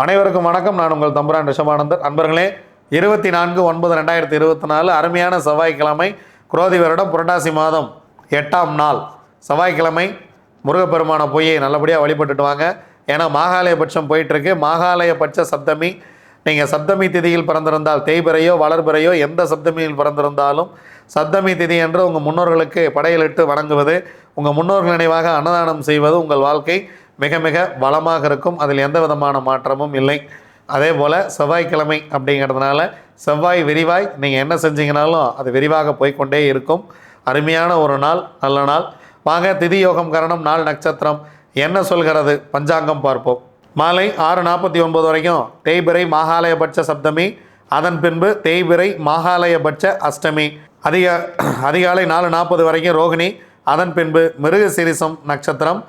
அனைவருக்கும் வணக்கம். நான் உங்கள் தம்புரான் ரிஷபானந்தர் அன்பர்களே இருபத்தி நான்கு ஒன்பது ரெண்டாயிரத்தி இருபத்தி நாலு அருமையான செவ்வாய்க்கிழமை குரோதி வருடம் புரட்டாசி மாதம் எட்டாம் நாள். செவ்வாய்க்கிழமை முருகப்பெருமான போய் நல்லபடியாக வழிபட்டுட்டு வாங்க. ஏன்னா மாகாலய பட்சம் போயிட்டுருக்கு. மாகாலய பட்ச சப்தமி நீங்கள் சப்தமி திதியில் பிறந்திருந்தால் தேய்பிறையோ வளர்பிறையோ எந்த சப்தமியில் பிறந்திருந்தாலும் சப்தமி திதி என்று உங்கள் முன்னோர்களுக்கு படையலிட்டு வணங்குவது உங்கள் முன்னோர்கள் நினைவாக அன்னதானம் செய்வது உங்கள் வாழ்க்கை. மிக மிக வளமாக இருக்கும். அதில் எந்த விதமான மாற்றமும் இல்லை. அதே போல் செவ்வாய்க்கிழமை அப்படிங்கிறதுனால செவ்வாய் விரிவாய் நீங்கள் என்ன செஞ்சீங்கனாலும் அது விரிவாக போய்க்கொண்டே இருக்கும். அருமையான ஒரு நாள் நல்ல நாள். வாங்க திதி யோகம் கரணம் நாள் நட்சத்திரம். என்ன சொல்கிறது? பஞ்சாங்கம் பார்ப்போம். மாலை ஆறு நாற்பத்தி ஒன்பது வரைக்கும் தேய்பிறை மாகாலயபட்ச சப்தமி. அதன் பின்பு தேய்பிறை மாகாலயபட்ச அஷ்டமி. அதிக அதிகாலை நாலு நாற்பது வரைக்கும் ரோகிணி. அதன் பின்பு மிருகசிரிசம் நட்சத்திரம்.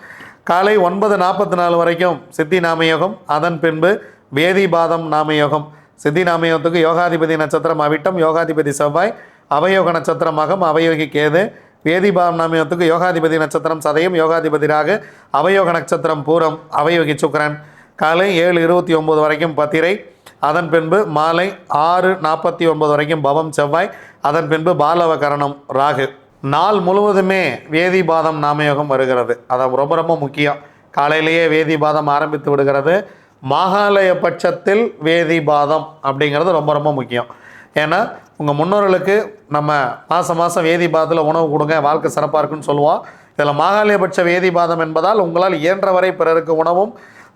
காலை ஒன்பது நாற்பத்தி நாலு வரைக்கும் சித்தி நாமயோகம். அதன் பின்பு வேதிபாதம் நாமயோகம். சித்தி நாமயோகத்துக்கு யோகாதிபதி நட்சத்திரம் அவிட்டம் யோகாதிபதி செவ்வாய் அவயோக நட்சத்திரம் மகம் அவயோகி கேது. வேதிபாதம் நாமயோகத்துக்கு யோகாதிபதி நட்சத்திரம் சதயம் யோகாதிபதி ராகு அவயோக நட்சத்திரம் பூரம் அவயோகி சுக்கரன். காலை ஏழு இருபத்தி ஒம்பது வரைக்கும் பத்திரை. அதன் பின்பு மாலை ஆறு நாற்பத்தி ஒன்பது வரைக்கும் பவம் செவ்வாய். அதன் பின்பு பாலவகரணம் ராகு. நாள் முழுவதுமே வேதிபாதம் நாமயோகம் வருகிறது. அதை ரொம்ப ரொம்ப முக்கியம். காலையிலேயே வேதிபாதம் ஆரம்பித்து விடுகிறது. மாகாலய பட்சத்தில் வேதிபாதம் அப்படிங்கிறது ரொம்ப ரொம்ப முக்கியம். ஏன்னா உங்கள் முன்னோர்களுக்கு நம்ம மாதம் மாதம் வேதிபாதத்தில் உணவு கொடுங்க வாழ்க்கை சிறப்பாக இருக்குன்னு சொல்லுவோம். இதில் மாகாலயபட்ச வேதிபாதம் என்பதால் உங்களால் இயன்றவரை பிறருக்கு உணவும்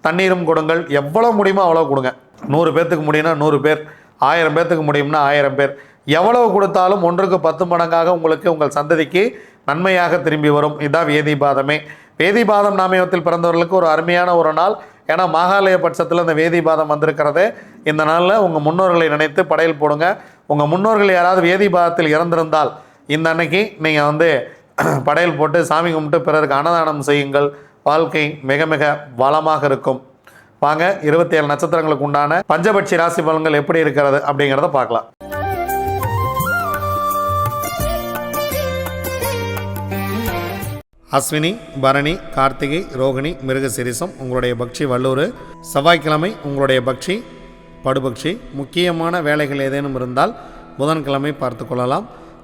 தண்ணீரும் கொடுங்கள். எவ்வளோ முடியுமோ அவ்வளோ கொடுங்க. நூறு பேர்த்துக்கு முடியும்னா நூறு பேர். ஆயிரம் பேர்த்துக்கு முடியும்னா ஆயிரம் பேர். எவ்வளவு கொடுத்தாலும் ஒன்றுக்கு பத்து மடங்காக உங்களுக்கு உங்கள் சந்ததிக்கு நன்மையாக திரும்பி வரும். இதுதான் வேதிபாதமே. வேதிபாதம் நாமயத்தில் பிறந்தவர்களுக்கு ஒரு அருமையான ஒரு நாள். ஏன்னா மாகாலய பட்சத்தில் இந்த வேதிபாதம் வந்திருக்கிறது. இந்த நாளில் உங்கள் முன்னோர்களை நினைத்து படையல் போடுங்க. உங்கள் முன்னோர்கள் யாராவது வேதிபாதத்தில் இறந்திருந்தால் இந்த அன்னைக்கு நீங்கள் வந்து படையல் போட்டு சாமி கும்பிட்டு பிறருக்கு அன்னதானம் செய்யுங்கள். வாழ்க்கை மிக மிக வளமாக இருக்கும். வாங்க இருபத்தி ஏழு நட்சத்திரங்களுக்கு உண்டான பஞ்சபட்சி ராசி பலன்கள் எப்படி இருக்கிறது அப்படிங்கிறத பார்க்கலாம். அஸ்வினி பரணி கார்த்திகை ரோகிணி மிருகசிரிசம் உங்களுடைய பக்ஷி வல்லூர் செவ்வாய்க்கிழமை உங்களுடைய பக்ஷி படுபக்ஷி முக்கியமான வேலைகள் ஏதேனும் இருந்தால் புதன்கிழமை பார்த்து கொள்ளலாம்.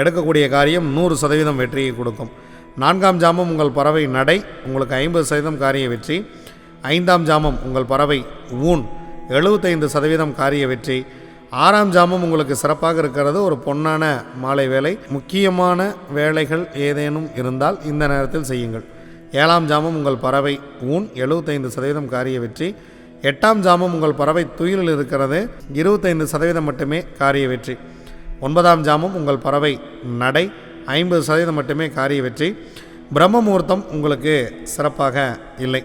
எடுக்கக்கூடிய காரியம் நூறு சதவீதம் வெற்றியை கொடுக்கும். நான்காம் ஜாமம் உங்கள் பறவை நடை உங்களுக்கு ஐம்பது சதவீதம் காரிய வெற்றி. ஐந்தாம் ஜாமம் உங்கள் பறவை ஊன் எழுபத்தைந்து சதவீதம் காரிய வெற்றி. ஆறாம் ஜாமம் உங்களுக்கு சிறப்பாக இருக்கிறது ஒரு பொன்னான மாலை வேலை. முக்கியமான வேலைகள் ஏதேனும் இருந்தால் இந்த நேரத்தில் செய்யுங்கள். ஏழாம் ஜாமம் உங்கள் பறவை ஊன் எழுபத்தைந்து சதவீதம் காரிய வெற்றி. எட்டாம் ஜாமம் உங்கள் பறவை துயிலில் இருக்கிறது இருபத்தைந்து சதவீதம் மட்டுமே காரிய வெற்றி. ஒன்பதாம் ஜாமம் உங்கள் பறவை நடை. ஐம்பது சதவீதம் மட்டுமே காரிய வெற்றி. பிரம்ம முகூர்த்தம் உங்களுக்கு சிறப்பாக இல்லை.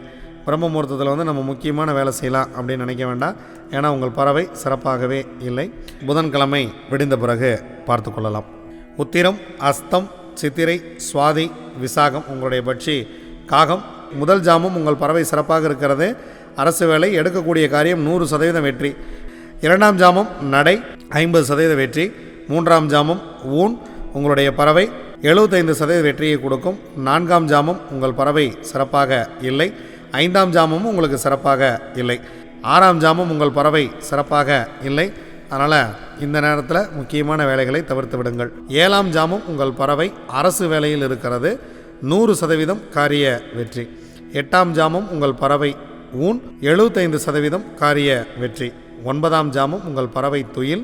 பிரம்ம முகூர்த்தத்தில் வந்து நம்ம முக்கியமான வேலை செய்யலாம் அப்படின்னு நினைக்க வேண்டாம். ஏன்னா உங்கள் பறவை சிறப்பாகவே இல்லை. புதன்கிழமை விடிந்த பிறகு பார்த்து கொள்ளலாம். உத்திரம் அஸ்தம் சித்திரை சுவாதி விசாகம் உங்களுடைய பட்சி. காகம் முதல் ஜாமம் உங்கள் பறவை சிறப்பாக இருக்கிறது. அரசு வேலை எடுக்கக்கூடிய காரியம் நூறு சதவீதம் வெற்றி. இரண்டாம் ஜாமம் நடை ஐம்பது சதவீத வெற்றி. மூன்றாம் ஜாமம் ஊன் உங்களுடைய பறவை. எழுபத்தைந்து சதவீத வெற்றியை கொடுக்கும். நான்காம் ஜாமம் உங்கள் பறவை சிறப்பாக இல்லை. ஐந்தாம் ஜாமமும் உங்களுக்கு சிறப்பாக இல்லை. ஆறாம் ஜாமம் உங்கள் பறவை சிறப்பாக இல்லை. அதனால் இந்த நேரத்தில் முக்கியமான வேலைகளை தவிர்த்து விடுங்கள். ஏழாம் ஜாமம் உங்கள் பறவை அரசு வேலையில் இருக்கிறது. நூறு சதவீதம் காரிய வெற்றி. எட்டாம் ஜாமம் உங்கள் பறவை ஊன். எழுபத்தைந்து சதவீதம் காரிய வெற்றி. ஒன்பதாம் ஜாமம் உங்கள் பறவை துயில்.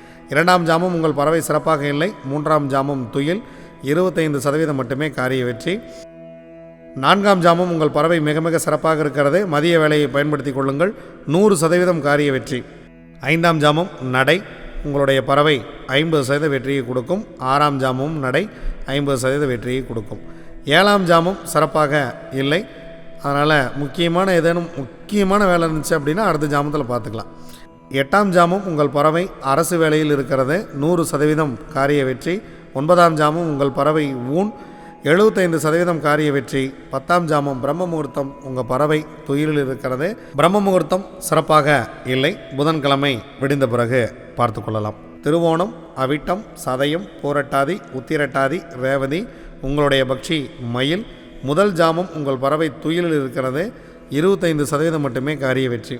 இரண்டாம் ஜாமம் உங்கள் பறவை சிறப்பாக இல்லை. மூன்றாம் ஜாமம் துயில். இருபத்தைந்து சதவீதம் மட்டுமே காரிய வெற்றி. நான்காம் ஜாமம் உங்கள் பறவை மிக மிக சிறப்பாக இருக்கிறது. மதிய வேலையை பயன்படுத்தி கொள்ளுங்கள். நூறு சதவீதம் காரிய வெற்றி. ஐந்தாம் ஜாமம் நடை. உங்களுடைய பறவை ஐம்பது சதவீத வெற்றியை கொடுக்கும். ஆறாம் ஜாமமும் நடை ஐம்பது சதவீத வெற்றியை கொடுக்கும். ஏழாம் ஜாமம் சிறப்பாக இல்லை. அதனால் முக்கியமான ஏதேனும் முக்கியமான வேலை இருந்துச்சு அப்படின்னா அடுத்த ஜாமத்தில் பார்த்துக்கலாம். எட்டாம் ஜாமும் உங்கள் பறவை அரசு வேலையில் இருக்கிறது. நூறு சதவீதம் காரிய வெற்றி. ஒன்பதாம் ஜாமும் உங்கள் பறவை ஊன். எழுபத்தைந்து சதவீதம் காரிய வெற்றி. பத்தாம் ஜாமம் பிரம்ம முகூர்த்தம் உங்கள் பறவை துயிலில் இருக்கிறது. பிரம்ம முகூர்த்தம் சிறப்பாக இல்லை. புதன்கிழமை விடிந்த பிறகு பார்த்து கொள்ளலாம். திருவோணம் அவிட்டம் சதயம் பூரட்டாதி உத்திரட்டாதி ரேவதி உங்களுடைய பக்ஷி மயில். முதல் ஜாமம் உங்கள் பறவை துயிலில் இருக்கிறது. இருபத்தைந்து சதவீதம் மட்டுமே காரிய வெற்றி.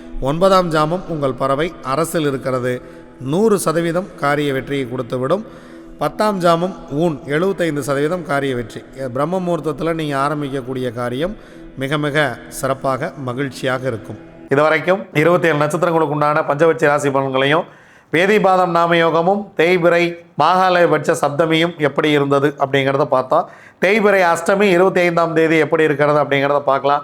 ஒன்பதாம் ஜாமம் உங்கள் பறவை அரசில் இருக்கிறது. நூறு சதவீதம் காரிய வெற்றியை கொடுத்துவிடும். பத்தாம் ஜாமம் ஊன் எழுபத்தைந்து சதவீதம் காரிய வெற்றி. பிரம்ம முகூர்த்தத்தில் நீங்கள் ஆரம்பிக்கக்கூடிய காரியம் மிக மிக சிறப்பாக மகிழ்ச்சியாக இருக்கும். இதுவரைக்கும் இருபத்தி ஏழு நட்சத்திரங்களுக்கு உண்டான பஞ்சபட்ச ராசி பலன்களையும் வேதிபாதம் நாமயோகமும் தேய்பிரை மாகாலயபட்ச சப்தமியும் எப்படி இருந்தது அப்படிங்கிறத பார்த்தோம் தேய்பிரை அஷ்டமி இருபத்தி ஐந்தாம் தேதி எப்படி இருக்கிறது அப்படிங்கிறத பார்க்கலாம்.